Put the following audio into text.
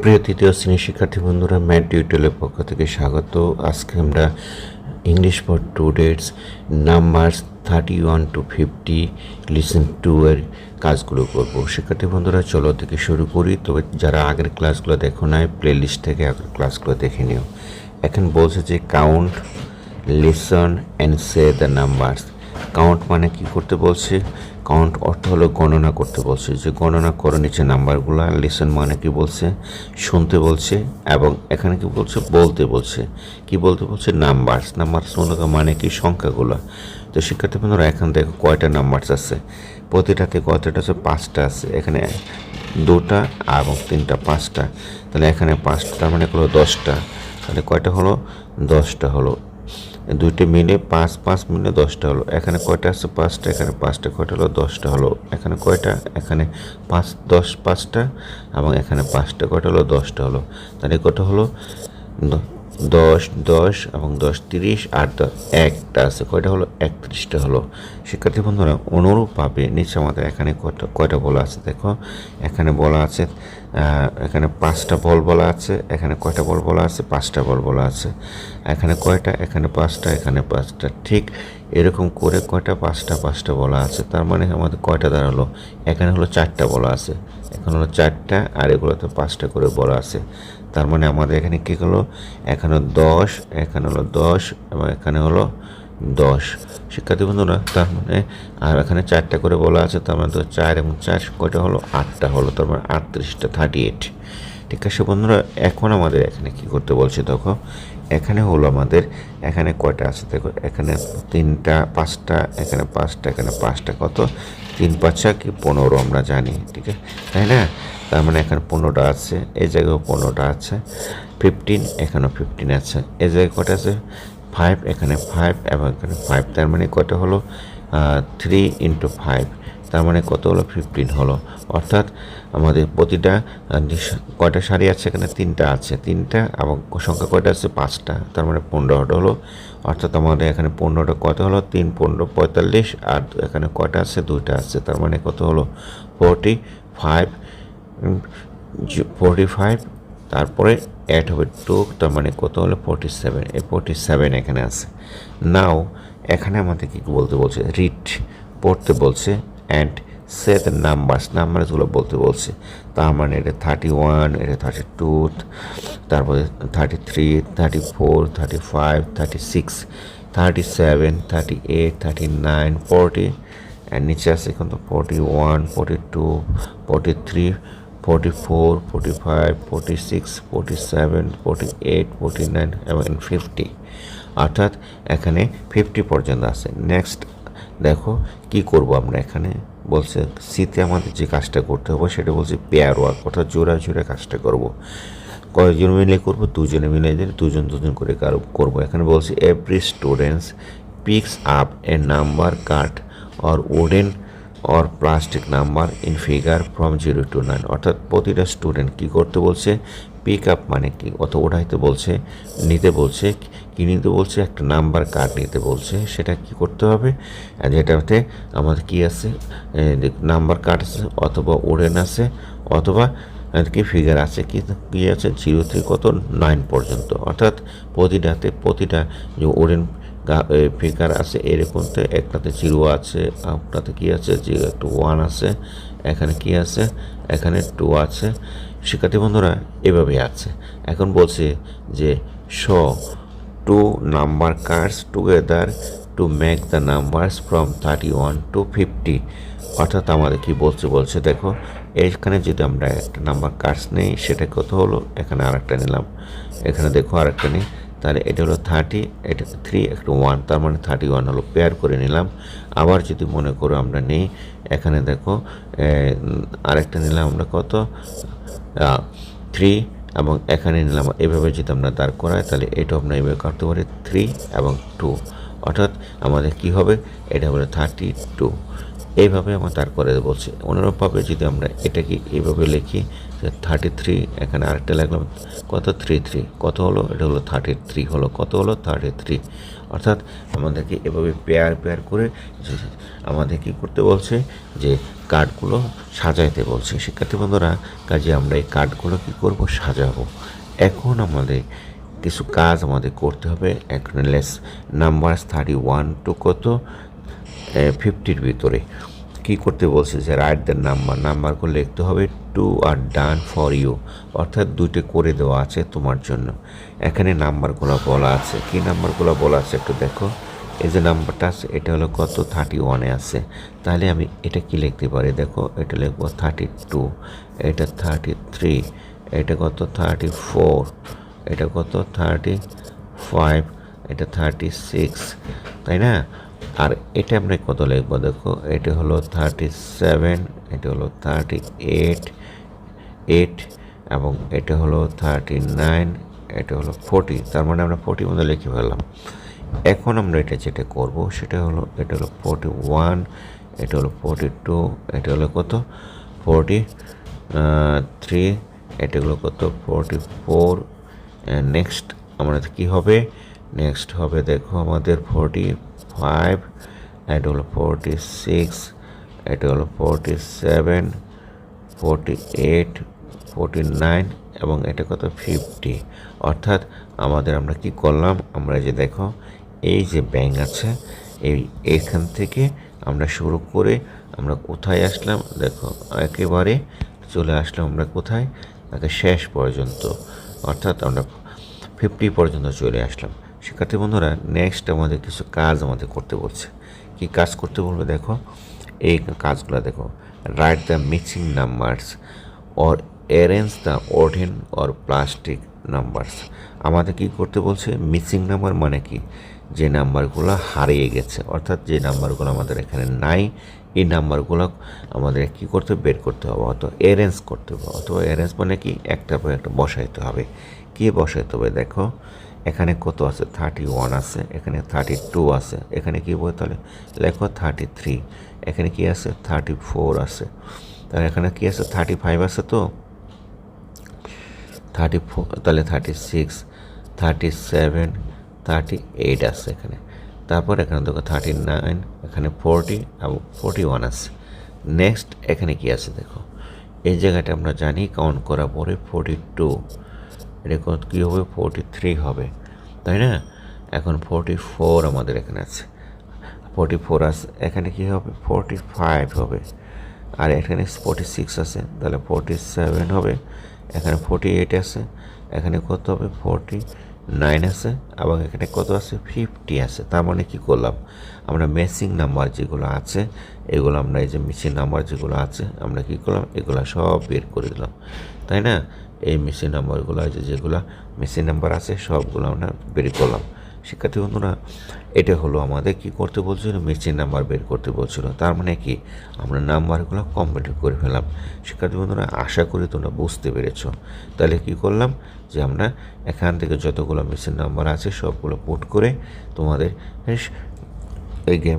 প্রিয় তৃতীয় শ্রেণির শিক্ষার্থী বন্ধুরা ম্যাট টিউটোরিয়ালের পক্ষ থেকে স্বাগত। আজকে আমরা English for today's numbers thirty one to fifty listen to এর কাজগুলো করব। শিক্ষার্থী বন্ধুরা, চলো থেকে শুরু করি। তবে যারা আগের ক্লাসগুলো দেখো নাই প্লে লিস্ট থেকে আগের ক্লাসগুলো দেখে নিও। এখন বলছে যে count listen and say the numbers count মানে কি করতে বলছে? কাউন্ট অর্থ হলো গণনা করতে বলছে। যে গণনা করে নিচে নাম্বারগুলো লিসন মানে কি বলছে? শুনতে বলছে এবং এখানে কি বলছে? বলতে বলছে। কি বলতে বলছে? নাম্বারস নাম্বারস মানে কি? সংখ্যাগুলো। তো শিক্ষার্থী বন্ধুরা, এখন দেখো কয়টা নাম্বারস আছে? প্রতিটাতে কয়টা আছে? পাঁচটা আছে। এখানে দুটা এবং তিনটা, পাঁচটা। তাহলে এখানে পাঁচটা তার মানে হলো দশটা। তাহলে কয়টা হলো? দশটা হলো। দুইটি মিলে পাঁচ পাঁচ মিলে দশটা হলো। এখানে কয়টা আছে? পাঁচটা। এখানে পাঁচটা, কয়টা হলো? দশটা হলো। এখানে কয়টা? এখানে পাঁচ, দশ, পাঁচটা। এবং এখানে পাঁচটা, কয়টা হলো? দশটা হলো। তাহলে কটা হলো? দশ দশ এবং দশ তিরিশ আর দ- একটা আছে। কয়টা হলো? একত্রিশটা হলো। শিক্ষার্থী বন্ধুরা, অনুরূপভাবে নিচে আমাদের এখানে কয়টা কয়টা বলা আছে দেখো। এখানে বলা আছে এখানে পাঁচটা বল বলা আছে, এখানে কয়টা বল বলা আছে? পাঁচটা বল বলা আছে। এখানে কয়টা? এখানে পাঁচটা এখানে পাঁচটা। ঠিক এরকম করে কয়টা, পাঁচটা পাঁচটা বলা আছে। তার মানে আমাদের কয়টা দাঁড়াল? এখানে হলো চারটা বলা আছে। এখানে হলো চারটা আর এগুলোতে পাঁচটা করে বলা আছে। তার মানে আমাদের এখানে কী হলো? এখানে দশ, এখানে হলো দশ, এবং এখানে হলো দশ। শিক্ষার্থী বন্ধুরা, তার মানে আর এখানে চারটা করে বলা আছে, তার মানে তো চার এবং চার কটা হলো আটটা হলো, তার মানে আটত্রিশটা থার্টি এইট ঠিক আছে বন্ধুরা, এখন আমাদের এখানে কি করতে বলছে দেখো? এখানে হলো আমাদের, এখানে কয়টা আছে দেখো, এখানে তিনটা, পাঁচটা, এখানে পাঁচটা এখানে পাঁচটা, কত? তিন, পাঁচা কি পনেরো আমরা জানি, ঠিক আছে? তাই না? তার মানে এখানে পনেরোটা আছে, এই জায়গায় পনেরোটা আছে ফিফটিন এখানেও ফিফটিন আছে, এই জায়গায় কটা আছে? ফাইভ এখানে ফাইভ এবং এখানে ফাইভ তার মানে কত হলো? থ্রি ইন্টু ফাইভ তার মানে কত হলো? ফিফটিন হলো। অর্থাৎ আমাদের প্রতিটা কয়টা শাড়ি আছে এখানে? তিনটা আছে। তিনটা এবং সংখ্যা কয়টা আছে? পাঁচটা। তার মানে পনেরোটা হলো। অর্থাৎ আমাদের এখানে পনেরোটা কত হলো? তিন, পনেরো, পঁয়তাল্লিশ। আর এখানে কয়টা আছে? দুইটা আছে। তার মানে কত হলো? ফোরটি ফাইভ ফোরটি ফাইভ তারপরে অ্যাড হবে টু তার মানে কত হলো? ফোরটি সেভেন এই ফোরটি সেভেন এখানে আছে। নাও এখানে আমাদের কী বলতে বলছে? রিড পড়তে বলছে। অ্যান্ড সে দ্য নাম্বারস নাম্বারসগুলো বলতে বলছে। তার মানে এটা থার্টি ওয়ান এটা থার্টি টু তারপরে thirty three thirty four thirty five thirty six thirty seven thirty eight thirty nine forty and নিচে আছে এখন তো forty one forty two forty three forty four forty five forty six forty seven forty eight forty nine এবং fifty অর্থাৎ এখানে fifty পর্যন্ত আছে। Next দেখো, কি করব আমরা এখানে? বলছে, শীতে আমাদের যে কাজটা করতে হবে, সেটা বলছে পেয়ার ওয়ার্ক অর্থাৎ জোড়া জোড়া কাজটা করব। কয়েকজন মিলে করব, দুজনে মিলে দুজন দুজন করে কারো- করব। এখানে বলছে every students picks up a number card or wooden or plastic number in figure from zero to nine অর্থাৎ প্রতিটা স্টুডেন্ট কী করতে বলছে? পিক আপ মানে কি? অত ওঠাইতে বলছে, নিতে বলছে, কি নিতে বলছে, একটা নাম্বার কার্ড নিতে বলছে, সেটা কি করতে হবে? যেটাতে আমাদের কি আছে? নাম্বার কার্ড আছে, অথবা ওডেন আছে, অথবা আর কি ফিগার আছে, কি কি আছে? জিরো থেকে কত? নাইন পর্যন্ত। অর্থাৎ প্রতিটাতে প্রতিটা যে ওরেন ফিগার আছে এরকমতে একটাতে জিরো আছে আপনাতে কি আছে যে একটু ওয়ান আছে, এখানে কি আছে, এখানে টু আছে। শিক্ষার্থী বন্ধুরা এভাবে আছে। এখন বলছে যে show two number cards together to make the numbers from thirty one to fifty অর্থাৎ আমাদের কি বলছে বলছে, দেখো, এখানে যদি আমরা একটা নাম্বার কার্ডস নেই, সেটা কত হলো? এখানে আরেকটা নিলাম। এখানে দেখো আরেকটা নিই। তাহলে এটা হলো থার্টি এটা থ্রি একটা ওয়ান তার মানে থার্টি ওয়ান হলো পেয়ার করে নিলাম। আবার যদি মনে করো আমরা নেই, এখানে দেখো আরেকটা নিলাম আমরা কত? থ্রি এবং এখানে নিলাম, এভাবে যদি আমরা দাঁড় করাই, তাহলে এটা আমরা এভাবে করতে পারি থ্রি এবং টু অর্থাৎ আমাদের কি হবে? এটা হলো থার্টি টু এইভাবে আমরা তারপরে বলছি অনুরূপভাবে যদি আমরা এটাকে এইভাবে লিখি, যে থার্টি থ্রি এখানে আরেকটা লাগলাম কত থ্রি থ্রি কত হলো? এটা হলো থার্টি থ্রি হলো, কত হলো? থার্টি থ্রি অর্থাৎ আমাদেরকে এভাবে পেয়ার পেয়ার করে আমাদের কি করতে বলছে? যে কার্ডগুলো সাজাইতে বলছে। শিক্ষার্থী বন্ধুরা, কাজে আমরা এই কার্ডগুলো কি করব? সাজাবো। এখন আমাদের কিছু কাজ আমাদের করতে হবে। এখন less number thirty one to কত? ফিফটির ভিতরে। কি করতে বলছে যে রাইট দ্য নাম্বার নাম্বারগুলো লিখতে হবে two are done for you অর্থাৎ দুইটা করে দেওয়া আছে তোমার জন্য। এখানে নাম্বারগুলো বলা আছে। কি নাম্বারগুলো বলা আছে একটু দেখো। এই যে নাম্বারটা আছে, এটা হলো কত? থার্টি ওয়ানে আছে। তাহলে আমি এটা কি লিখতে পারি? দেখো, এটা লিখব থার্টি টু এটা থার্টি থ্রি এটা কত? থার্টি ফোর এটা কত? থার্টি ফাইভ এটা থার্টি সিক্স তাই না? আর এটা আমরা কত লিখব? দেখো, এটা হলো থার্টি সেভেন এটা হলো থার্টি এইট এইট এবং এটা হলো থার্টি নাইন এটা হলো ফোর্টি তার মানে আমরা ফোর্টি মধ্যে লিখে ফেললাম। এখন আমরা এটা যেটা করব, সেটা হলো, এটা হলো ফোর্টি ওয়ান এটা হলো ফোর্টি টু এটা হলো কত? ফোর্টি থ্রি এটা হলো কত? ফোর্টি ফোর নেক্সট আমাদের কী হবে? নেক্সট হবে, দেখো, আমাদের ফোর্টি ফাইভ এটা হলো ফোর্টি সিক্স এটা হলো forty seven forty eight forty nine এবং এটা কত? ফিফটি অর্থাৎ আমাদের আমরা কি করলাম? আমরা যে দেখো, এই যে ব্যাংক আছে, এই এখান থেকে আমরা শুরু করে আমরা কোথায় আসলাম? দেখো, একেবারে চলে আসলাম আমরা কোথায়? তাকে শেষ পর্যন্ত, অর্থাৎ আমরা ফিফটি পর্যন্ত চলে আসলাম। শিক্ষার্থী বন্ধুরা নেক্সট আমাদের কিছু কাজ আমাদের করতে বলছে। কি কাজ করতে বলবে দেখো? এই কাজগুলো দেখো। Write the mixing numbers or arrange the wooden or plastic numbers আমাদের কি করতে বলছে? মিসিং নাম্বার মানে কি? যে নাম্বারগুলো হারিয়ে গেছে। অর্থাৎ যে নাম্বারগুলো আমাদের এখানে নাই, এই নাম্বারগুলো আমাদের কি করতে? বের করতে হবে অথবা অ্যারেঞ্জ করতে হবে। অথবা অ্যারেঞ্জ মানে কি? একটার পর একটা বসাইতে হবে। কে বসাইতে হবে দেখো? এখানে কত আছে? থার্টি ওয়ান আছে, এখানে থার্টি টু আছে, এখানে কি বই তাহলে? লেখো থার্টি থ্রি এখানে কি আছে? থার্টি ফোর আছে। তাহলে এখানে কি আছে? থার্টি ফাইভ আছে তো? থার্টি ফোর তাহলে thirty six thirty seven thirty eight আছে এখানে। তারপর এখানে দেখো থার্টি নাইন এখানে ফোরটি এবং ফোরটি ওয়ান আছে। নেক্সট এখানে কি আছে দেখো? এই জায়গাটা আমরা জানি কাউন্ট করার পরে ফোরটি টু কত কী হবে? ফোরটি থ্রি হবে। তাই না? এখন ফোরটি ফোর আমাদের এখানে আছে। ফোরটি ফোর আছে এখানে কী হবে? ফোরটি ফাইভ হবে। আর এখানে ফোরটি সিক্স আছে। তাহলে ফোরটি সেভেন হবে। এখানে ফোরটি এইট আছে। এখানে কত হবে? ফোরটি নাইন আছে। এবং এখানে কত আছে? ফিফটি আছে। তার মানে কী করলাম? আমরা মেসিং নাম্বার যেগুলো আছে, এগুলো আমরা এই যে মেশিন নাম্বার যেগুলো আছে, আমরা কী করলাম? এগুলো সব বের করে দিলাম। তাই না? এই মেশিন নাম্বারগুলো আছে, যেগুলো মেশিন নাম্বার আছে, সবগুলো আমরা বের করলাম। শিক্ষার্থী বন্ধুরা, এটা হলো আমাদের কি করতে বলছিল? মেশিন নাম্বার বের করতে বলছিল। তার মানে কি? আমরা নাম্বারগুলো কমপ্লিট করে ফেলাম শিক্ষার্থী বন্ধুরা, আশা করি তোমরা বুঝতে পেরেছ। তাহলে কি করলাম? যে আমরা এখান থেকে যতগুলো মেশিন নাম্বার আছে, সবগুলো পুট করে তোমাদের এই গেম